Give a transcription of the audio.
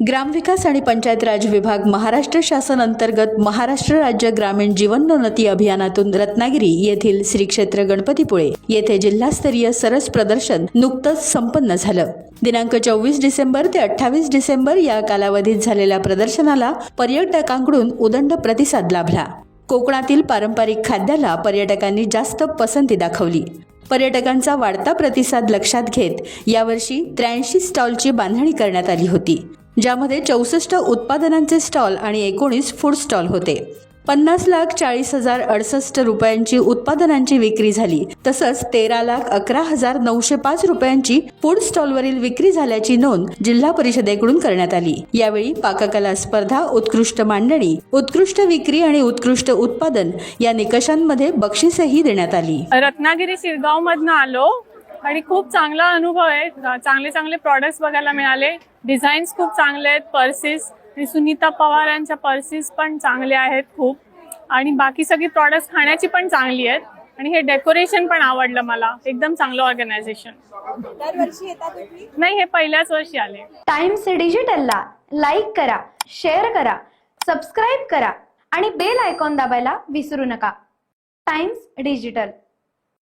ग्रामविकास आणि पंचायत राज विभाग महाराष्ट्र शासन अंतर्गत महाराष्ट्र राज्य ग्रामीण जीवनोन्नती अभियानातून रत्नागिरी येथील श्री क्षेत्र गणपतीपुळे येथे जिल्हास्तरीय सरस प्रदर्शन नुकतंच संपन्न झालं. दिनांक चोवीस डिसेंबर ते अठ्ठावीस डिसेंबर या कालावधीत झालेल्या प्रदर्शनाला पर्यटकांकडून उदंड प्रतिसाद लाभला. कोकणातील पारंपरिक खाद्याला पर्यटकांनी जास्त पसंती दाखवली. पर्यटकांचा वाढता प्रतिसाद लक्षात घेत यावर्षी त्र्याऐंशी स्टॉलची बांधणी करण्यात आली होती. ज्यामध्ये चौसष्ट उत्पादनांचे स्टॉल आणि एकोणीस फूड स्टॉल होते. पन्नास लाख चाळीस हजार अडसष्ट रुपयांची उत्पादनांची विक्री झाली. तसंच तेरा लाख अकरा हजार नऊशे पाच रुपयांची फूड स्टॉलवरील विक्री झाल्याची नोंद जिल्हा परिषदेकडून करण्यात आली. यावेळी पाककला स्पर्धा उत्कृष्ट मांडणी उत्कृष्ट विक्री आणि उत्कृष्ट उत्पादन या निकषांमध्ये बक्षीसही देण्यात आली. रत्नागिरी शिरगाव मधनं आलो. आणि खूप चांगला अनुभव आहे. चांगले चांगले प्रॉडक्ट्स बघायला मिळाले. डिझाईन्स खूप चांगले आहेत. पर्सेस आणि सुनीता पवार यांच्या पर्सेस पण चांगले आहेत खूप. आणि बाकी सगळी प्रॉडक्ट्स खाण्याची पण चांगली आहेत. आणि हे डेकोरेशन पण आवडलं मला. एकदम चांगलं ऑर्गनायझेशन दरवर्षी येतात तुम्ही? नाही हे पहिल्याच वर्षी आले. टाइम्स डिजिटलला लाईक करा शेअर करा सबस्क्राईब करा आणि बेल आयकॉन दाबायला विसरू नका. Times digital